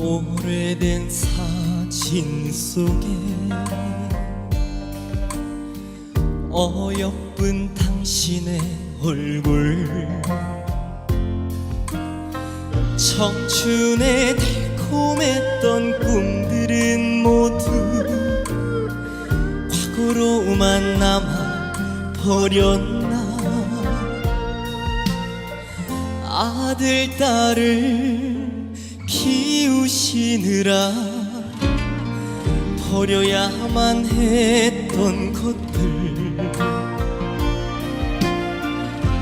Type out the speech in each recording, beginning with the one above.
오래된 사진 속에 어여쁜 당신의 얼굴 청춘의 달콤했던 꿈들은 모두 과거로만 남아 버렸나? 아들 딸을 키우시느라 버려야만 했던 것들.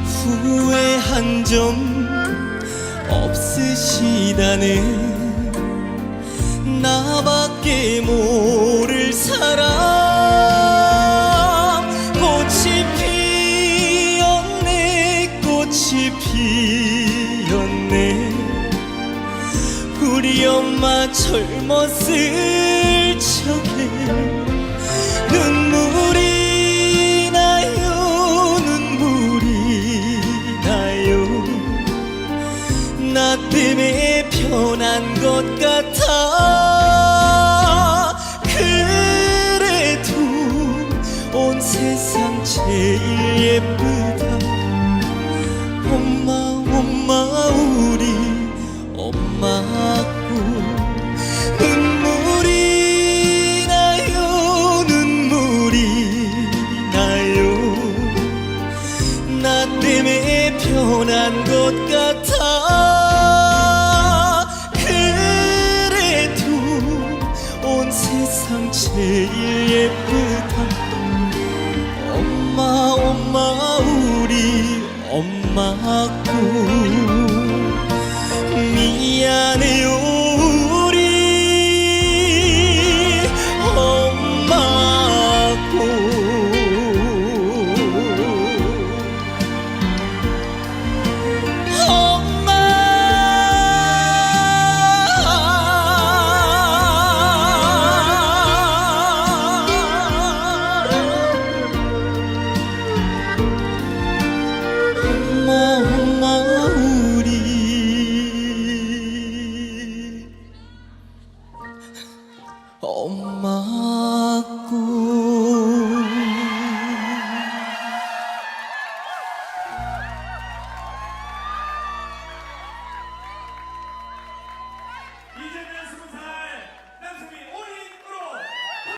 후회 한 점 없으시다는 나밖에 모를 사람. 꽃이 피었네 꽃이 피었네. 우리 엄마 젊었을 적에 변한 것 같아. 그래도 온 세상 제일 예쁘다. 엄마 엄마 우리 엄마고. 눈물이 나요 눈물이 나요. 나 때문에 변한 것 같아 엄마 엄마 엄마고 ต่อมา